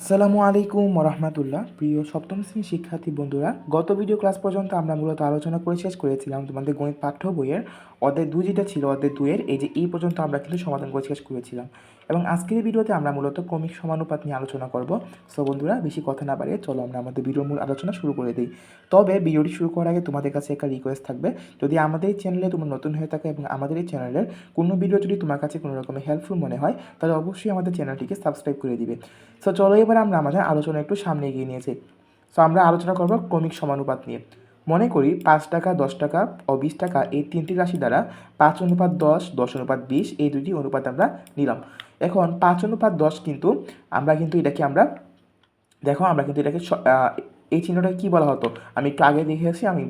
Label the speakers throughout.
Speaker 1: আসসালামু আলাইকুম রহমতুল্লাহ প্রিয় সপ্তম শ্রেণির শিক্ষার্থী বন্ধুরা, গত ভিডিও ক্লাস পর্যন্ত আমরা মূলত আলোচনা করে শেষ করেছিলাম তোমাদের গণিত পাঠ্য বইয়ের। অধ্যায় দুই যেটা ছিল, অধ্যায় দুইয়ের, এই যে এই পর্যন্ত আমরা কিন্তু সমাধান করে শেষ করেছিলাম। এবং আজকের ভিডিওতে আমরা মূলত ক্রমিক সমানুপাত নিয়ে আলোচনা করব। সো বন্ধুরা, বেশি কথা না বাড়িয়ে চলো আমরা আমাদের ভিডিওর মূল আলোচনা শুরু করে দিই। তবে ভিডিওটি শুরু করার আগে তোমাদের কাছে একটা রিকোয়েস্ট থাকবে। যদি আমাদের এই চ্যানেলে তোমার নতুন হয়ে থাকে এবং আমাদের এই চ্যানেলের কোনো ভিডিও যদি তোমার কাছে কোনো রকমের হেল্পফুল মনে হয়, তাহলে অবশ্যই আমাদের চ্যানেলটিকে সাবস্ক্রাইব করে দিবে। সো চলো এবার আমরা আমাদের আলোচনা একটু সামনে এগিয়ে নিয়েছি। সো আমরা আলোচনা করব ক্রমিক সমানুপাত নিয়ে। মনে করি পাঁচ টাকা, দশ টাকা ও বিশ টাকা এই তিনটি রাশি দ্বারা পাঁচ অনুপাত দশ দশ অনুপাত বিশ, এই দুটি অনুপাত আমরা নিলাম। এখন পাঁচ অনুপাত দশ কিন্তু আমরা কিন্তু এটাকে আমরা, দেখো আমরা কিন্তু এটাকে এই চিহ্নটা কি বলা হতো? আমি একটু আগে দেখে আসি আমি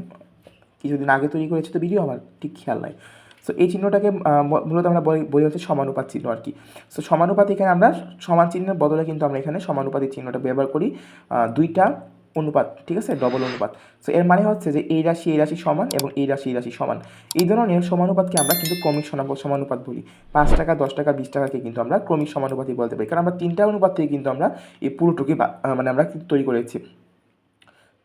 Speaker 1: কিছুদিন আগে তৈরি করেছি তো ভিডিও আমার, ঠিক খেয়াল নাই। সো এই চিহ্নটাকে মূলত আমরা বলি হচ্ছে সমানুপাত চিহ্ন আর কি। সো সমানুপাত এখানে আমরা সমান চিহ্নের বদলে কিন্তু আমরা এখানে সমানুপাতিক চিহ্নটা ব্যবহার করি দুইটা অনুপাত, ঠিক আছে? ডবল অনুপাত। সো এর মানে হচ্ছে যে এই রাশি এই রাশি সমান এবং এই রাশি এই রাশি সমান। এই ধরনের সমানুপাতকে আমরা কিন্তু ক্রমিক সমানু- সমানুপাত বলি। পাঁচ টাকা, দশ টাকা, বিশ টাকাকে কিন্তু আমরা ক্রমিক সমানুপাতই বলতে পারি। কারণ আমরা তিনটা অনুপাত থেকে কিন্তু আমরা এই পুরোটুকু মানে আমরা কিন্তু তৈরি করেছি।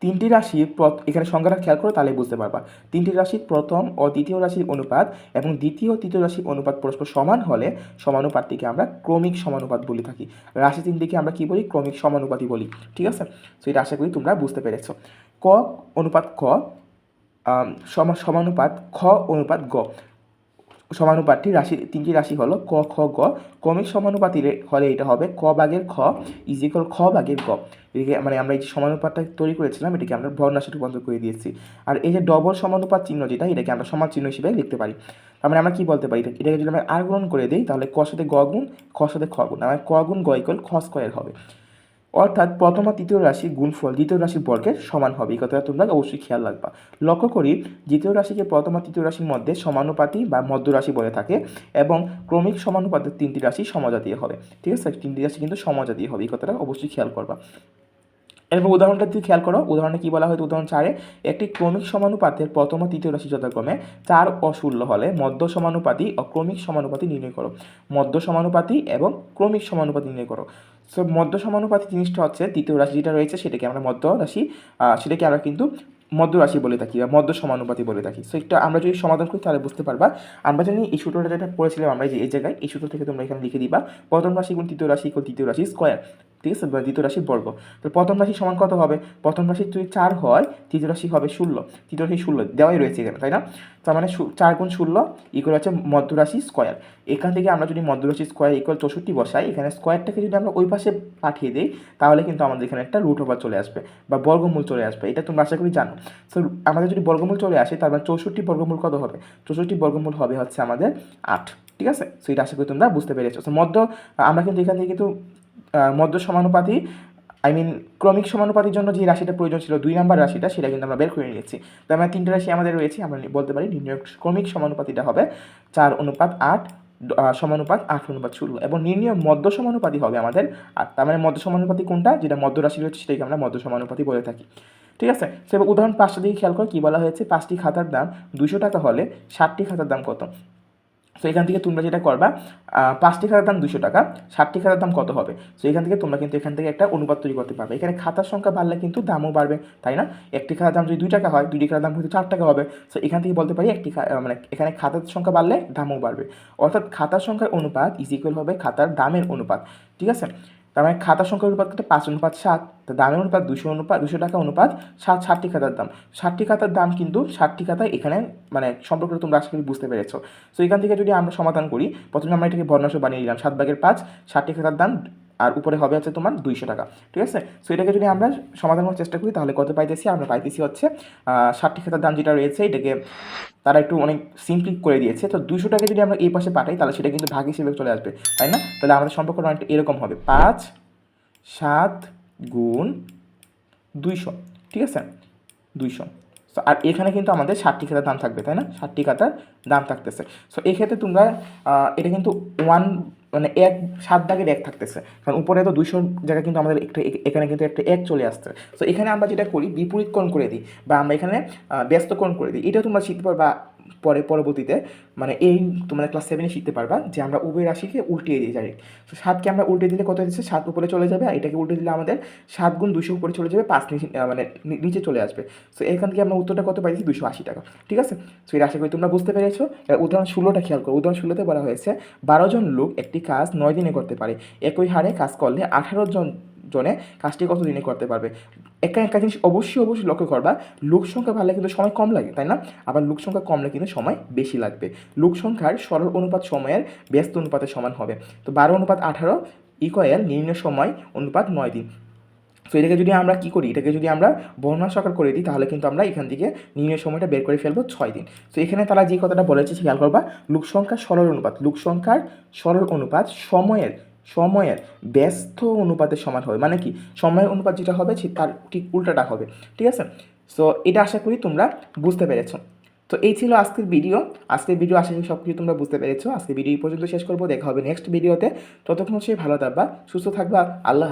Speaker 1: তিনটি প্রথ এখানে সংখ্যাটা খেয়াল করো তাহলে বুঝতে পারবা। তিনটি রাশির প্রথম ও দ্বিতীয় রাশির অনুপাত এবং দ্বিতীয় তৃতীয় রাশির অনুপাত পরস্পর সমান হলে সমানুপাতটিকে আমরা ক্রমিক সমানুপাত বলে থাকি। রাশি তিনটিকে আমরা কি বলি? ক্রমিক সমানুপাতই বলি, ঠিক আছে? তো এটা আশা করি তোমরা বুঝতে পেরেছ। ক অনুপাত ক সম- সমানুপাত খ অনুপাত গ। সমানুপাতটি রাশি, তিনটি রাশি হলো ক, খ, গ। ক্রমিক সমানুপাতি হলে এটা হবে ক ভাগের খ ইজিকল খ ভাগের গ। এদিকে মানে আমরা এই যে সমানুপাতটা তৈরি করেছিলাম, এটাকে আমরা ভগ্নাংশে রূপান্তর করে দিয়েছি। আর এই যে ডবল সমানুপাত চিহ্ন যেটা, এটাকে আমরা সমান চিহ্ন হিসেবে লিখতে পারি। তার মানে আমরা কি বলতে পারি? এটা- এটাকে যদি আমরা আর গুণ করে দিই, তাহলে ক সাথে গ গুণ, খ সাথে খ গুণ। আমার ক গুণ গ ইকুয়াল খ স্কোয়ার হবে। অর্থাৎ প্রথম আর তৃতীয় রাশি গুণফল, দ্বিতীয় রাশির বর্গের সমান হবে। এই কথাটা তোমরা অবশ্যই খেয়াল রাখবা। লক্ষ্য করি, দ্বিতীয় রাশিকে প্রথম আর তৃতীয় রাশির মধ্যে সমানুপাতি বা মধ্য রাশি বলে থাকে এবং ক্রমিক সমানুপাতের তিনটি রাশি সমজাতীয় হবে। ঠিক আছে? তিনটি রাশি কিন্তু সমজাতীয় হবে। এই কথাটা অবশ্যই খেয়াল করবা। এরপর উদাহরণটা যদি খেয়াল করো, উদাহরণে কি বলা হয়েছে উদাহরণ চারে, একটি ক্রমিক সমানুপাতের প্রথম ও তৃতীয় রাশি যথাক্রমে চার ও ষোলো হলে মধ্য সমানুপাতি ও ক্রমিক সমানুপাতি নির্ণয় করো। মধ্য সমানুপাতি এবং ক্রমিক সমানুপাতি নির্ণয় করো। সো মধ্য সমানুপাতি জিনিসটা হচ্ছে দ্বিতীয় রাশি যেটা রয়েছে সেটাকে আমরা মধ্য রাশি সেটাকে আমরা কিন্তু মধ্য রাশি বলে থাকি বা মধ্য সমানুপাতি বলে থাকি। সো একটা আমরা যদি সমাধান করি তাহলে বুঝতে পারবা। আমরা জানি এই সূত্রটা যেটা পড়েছিলাম আমরা যে এই জায়গায়, এই সূত্র থেকে তোমরা এখানে লিখে দিবা। প্রথম রাশি গুণ তৃতীয় রাশি গুণ তৃতীয় রাশি স্কোয়ার ঠিক আছে? দ্বিতীয় রাশির বর্গ। তো প্রথম রাশি সমান কত হবে? প্রথম রাশি যদি চার হয়, তৃতীয় রাশি হবে ষোলো। তৃতীয় রাশি ষোলো, দেওয়াই রয়েছে এখানে, তাই না? তার মানে চার গুণ ষোলো ইকুয়াল হচ্ছে মধ্য রাশি স্কোয়ার এখান থেকে আমরা যদি মধ্যরাশি স্কোয়ার ইকুয়াল চৌষট্টি বসাই, এখানে স্কোয়ারটাকে যদি আমরা ওই পাশে পাঠিয়ে দিই, তাহলে কিন্তু আমাদের এখানে একটা রুট ওভার চলে আসবে বা বর্গমূল চলে আসবে। এটা তোমরা আশা করি জানো। সো আমাদের যদি বর্গমূল চলে আসে, তার মানে চৌষট্টি বর্গমূল কত হবে? চৌষট্টি বর্গমূল হবে হচ্ছে আমাদের আট। ঠিক আছে? সো এটা আশা করি তোমরা বুঝতে পেরেছ। মধ্য আমরা কিন্তু এখান থেকে কিন্তু মধ্য সমানুপাতি আই মিন ক্রমিক সমানুপাতির জন্য যে রাশিটা প্রয়োজন ছিল, দুই নাম্বার রাশিটা, সেটা কিন্তু আমরা বের করে নিয়েছি। তার মানে তিনটে রাশি আমাদের রয়েছে, আমরা বলতে পারি নির্ণয় ক্রমিক সমানুপাতিটা হবে চার অনুপাত আট সমানুপাত আট অনুপাত ষোলো, এবং নির্ণয় মধ্য সমানুপাতি হবে আমাদের আট। তার মানে মধ্য সমানুপাতি কোনটা? যেটা মধ্য রাশি রয়েছে, সেটাকে আমরা মধ্য সমানুপাতি বলে থাকি। ঠিক আছে? সে উদাহরণ পাঁচটা দিকে খেয়াল করো, কী বলা হয়েছে? পাঁচটি খাতার দাম দুশো টাকা হলে ষাটটি খাতার দাম কত? সো এখান থেকে তোমরা যেটা করবা পাঁচটি খাতার দাম দুশো টাকা, ষাটটি খাতার দাম কত হবে? সো এখান থেকে তোমরা কিন্তু এখান থেকে একটা অনুপাত তৈরি করতে পারবে। এখানে খাতার সংখ্যা বাড়লে কিন্তু দামও বাড়বে, তাই না? একটি খাতার দাম যদি দুই টাকা হয় দুটি খাতার দাম কিন্তু চার টাকা হবে। সো এখান থেকে বলতে পারি একটি মানে এখানে খাতার সংখ্যা বাড়লে দামও বাড়বে। অর্থাৎ খাতার সংখ্যার অনুপাত ইজ ইকুয়াল হবে খাতার দামের অনুপাত, ঠিক আছে? তার মানে খাতা সংখ্যার অনুপাত কত পাঁচ অনুপাত সাত তা দামের অনুপাত দুশো অনুপাত, দুশো টাকা অনুপাত সাত, ষাটটি খাতার দাম। ষাটটি খাতার দাম কিন্তু ষাটটি খাতা এখানে মানে সম্পর্কে তোমরা আশা করি বুঝতে পেরেছ। সো এখান থেকে যদি আমরা সমাধান করি, প্রথমে আমরা এটাকে বর্ণাংশ বানিয়ে নিলাম, সাত ভাগের পাঁচ, ষাটটি খাতার দাম আর উপরে হবে হচ্ছে তোমার দুইশো টাকা, ঠিক আছে? সো এটাকে যদি আমরা সমাধান করার চেষ্টা করি, তাহলে কত পাইতেছি? আমরা পাইতেছি হচ্ছে ষাটটি খাতার দাম যেটা রয়েছে, এটাকে তারা একটু অনেক সিম্পলি করে দিয়েছে। তো দুশো টাকা যদি আমরা এই পাশে পাঠাই, তাহলে সেটা কিন্তু ভাগ হিসেবে চলে আসবে, তাই না? তাহলে আমাদের সম্পর্কটা অনেকটা এরকম হবে, পাঁচ, সাত গুণ দুইশো, ঠিক আছে? দুইশো। সো আর এখানে কিন্তু আমাদের ষাটটি খাতার দাম থাকবে, তাই না? ষাটটি খাতার দাম থাকতেছে। সো এক্ষেত্রে তোমরা এটা কিন্তু ওয়ান মানে এক, সাত দাগের এক থাকতেছে। কারণ উপরে তো দুইশো জায়গায় কিন্তু আমাদের একটা এখানে কিন্তু একটা এক চলে আসছে। সো এখানে আমরা যেটা করি, বিপরীতকরণ করে দিই বা আমরা এখানে ব্যস্তকরণ করে দিই। এটা তোমরা শিখতে পারবা পরে, পরবর্তীতে মানে এই তোমরা ক্লাস সেভেনে শিখতে পারবা যে আমরা উভয় রাশিকে উল্টিয়ে দিয়ে যাই তো সাতকে আমরা উল্টে দিলে কত হচ্ছে? সাত উপরে চলে যাবে আর এটাকে উল্টে দিলে আমাদের সাত গুণ দুশো উপরে চলে যাবে, পাঁচ নিচে মানে নিচে চলে আসবে। সো এখান থেকে আমরা উত্তরটা কত পাইছি? দুশো আশি টাকা। ঠিক আছে? সো এটা আশা করি তোমরা বুঝতে পেরেছ? উদাহরণ ষোলোটা খেয়াল করো। উদাহরণ ষোলোতে বলা হয়েছে, বারো জন লোক একটি কাজ নয় দিনে করতে পারে। একই হারে কাজ করলে আঠারো জন জনে কাজটি কত দিনে করতে পারবে? একটা একটা জিনিস অবশ্যই অবশ্যই লক্ষ্য করবা, লোক সংখ্যা বাড়লে কিন্তু সময় কম লাগে, তাই না? আবার লোক সংখ্যা কমলে কিন্তু সময় বেশি লাগবে। লোক সংখ্যার সরল অনুপাত সময়ের ব্যস্ত অনুপাতের সমান হবে। তো বারো অনুপাত আঠারো ইকোয়াল নির্ণয় সময় অনুপাত নয় দিন। তো এটাকে যদি আমরা কি করি? এটাকে যদি আমরা বর্ণনা সরকার করে দিই, তাহলে কিন্তু আমরা এখান থেকে নির্ণয় সময়টা বের করে ফেলব ছয় দিন। তো এখানে তারা যে কথাটা বলেছে, খেয়াল করবা, লোক সংখ্যার সরল অনুপাত, লোক সংখ্যার সরল অনুপাত সময়ের সময়ের ব্যস্ত অনুপাতের সমান হবে। মানে কি? সময়ের অনুপাত যেটা হবে, সে তার ঠিক উল্টাটা হবে। ঠিক আছে? সো এটা আশা করি তোমরা বুঝতে পেরেছ। তো এই ছিল আজকের ভিডিও আজকের ভিডিও আশা করি সব কিছু তোমরা বুঝতে পেরেছ। আজকে ভিডিও পর্যন্ত শেষ করব। দেখা হবে নেক্সট ভিডিওতে ততক্ষণ সে ভালো থাকবা, সুস্থ থাকবা। আল্লাহ।